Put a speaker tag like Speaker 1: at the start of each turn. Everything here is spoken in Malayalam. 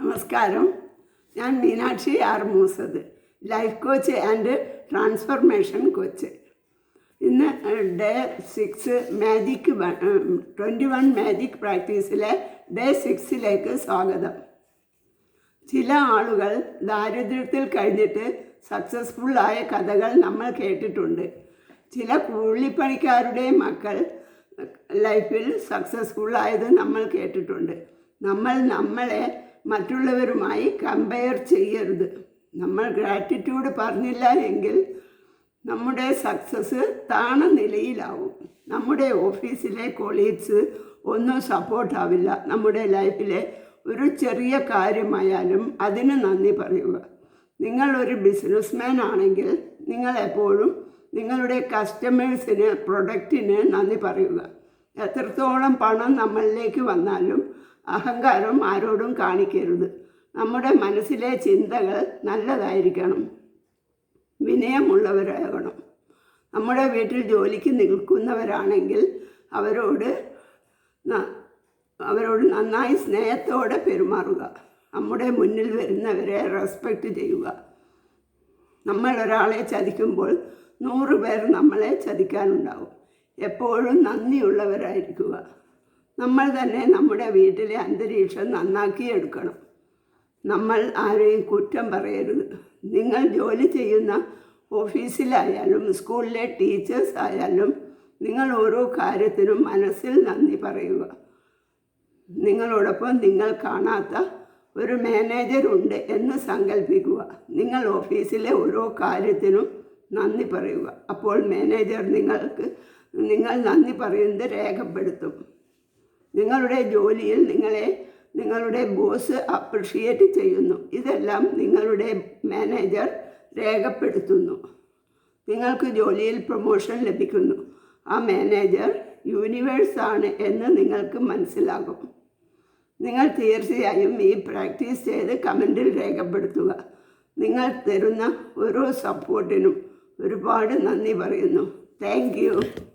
Speaker 1: നമസ്കാരം. ഞാൻ Meenakshi R Moosath life coach and transformation coach ഇന്ന് day six magic twenty one magic പ്രാക്ടീസിലെ day സിക്സിലേക്ക് സ്വാഗതം. ചില ആളുകൾ ദാരിദ്ര്യത്തിൽ കഴിഞ്ഞിട്ട് സക്സസ്ഫുള്ളായ കഥകൾ നമ്മൾ കേട്ടിട്ടുണ്ട്. ചില കൂലിപ്പണിക്കാരുടെ മക്കൾ ലൈഫിൽ സക്സസ്ഫുൾ ആയത് നമ്മൾ കേട്ടിട്ടുണ്ട്. നമ്മൾ നമ്മളെ മറ്റുള്ളവരുമായി കമ്പയർ ചെയ്യരുത്. നമ്മൾ ഗ്രാറ്റിറ്റ്യൂഡ് പറഞ്ഞില്ല എങ്കിൽ നമ്മുടെ സക്സസ് താണ നിലയിലാവും. നമ്മുടെ ഓഫീസിലെ കൊളീഗ്സ് ഒന്നും സപ്പോർട്ടാവില്ല നമ്മുടെ ലൈഫിലെ ഒരു ചെറിയ കാര്യമായാലും അതിന് നന്ദി പറയുക. നിങ്ങൾ ഒരു ബിസിനസ്മാൻ ആണെങ്കിൽ നിങ്ങൾ എപ്പോഴും നിങ്ങളുടെ കസ്റ്റമേഴ്സിന് പ്രൊഡക്റ്റിന് നന്ദി പറയുക. എത്രത്തോളം പണം നമ്മളിലേക്ക് വന്നാലും അഹങ്കാരം ആരോടും കാണിക്കരുത്. നമ്മുടെ മനസ്സിലെ ചിന്തകൾ നല്ലതായിരിക്കണം. വിനയമുള്ളവരാകണം. നമ്മുടെ വീട്ടിൽ ജോലിക്ക് നിൽക്കുന്നവരാണെങ്കിൽ അവരോട് അവരോട് നന്നായി സ്നേഹത്തോടെ പെരുമാറുക. നമ്മുടെ മുന്നിൽ വരുന്നവരെ റെസ്പെക്റ്റ് ചെയ്യുക. നമ്മൾ ഒരാളെ ചതിക്കുമ്പോൾ നൂറ് പേർ നമ്മളെ ചതിക്കാനുണ്ടാവും. എപ്പോഴും നന്ദിയുള്ളവരായിരിക്കുക. നമ്മൾ തന്നെ നമ്മുടെ വീട്ടിലെ അന്തരീക്ഷം നന്നാക്കി എടുക്കണം. നമ്മൾ ആരെയും കുറ്റം പറയരുത്. നിങ്ങൾ ജോലി ചെയ്യുന്ന ഓഫീസിലായാലും സ്കൂളിലെ ടീച്ചേഴ്സ് ആയാലും നിങ്ങൾ ഓരോ കാര്യത്തിനും മനസ്സിൽ നന്ദി പറയുക. നിങ്ങളോടൊപ്പം നിങ്ങൾ കാണാത്ത ഒരു മാനേജറുണ്ട് എന്ന് സങ്കല്പിക്കുക നിങ്ങൾ ഓഫീസിലെ ഓരോ കാര്യത്തിനും നന്ദി പറയുക. അപ്പോൾ മാനേജർ നിങ്ങൾക്ക് നിങ്ങൾ നന്ദി പറയുന്നത് രേഖപ്പെടുത്തും. നിങ്ങളുടെ ജോലിയിൽ നിങ്ങളെ നിങ്ങളുടെ ബോസ് അപ്രിഷിയേറ്റ് ചെയ്യുന്നു. ഇതെല്ലാം നിങ്ങളുടെ മാനേജർ രേഖപ്പെടുത്തുന്നു. നിങ്ങൾക്ക് ജോലിയിൽ പ്രൊമോഷൻ ലഭിക്കുന്നു. ആ മാനേജർ യൂണിവേഴ്സ് ആണ് എന്ന് നിങ്ങൾക്ക് മനസ്സിലാകും. നിങ്ങൾ തീർച്ചയായും ഈ പ്രാക്ടീസ് ചെയ്ത് കമന്റിൽ രേഖപ്പെടുത്തുക. നിങ്ങൾ തരുന്ന ഓരോ സപ്പോർട്ടിനും ഒരുപാട് നന്ദി പറയുന്നു. താങ്ക്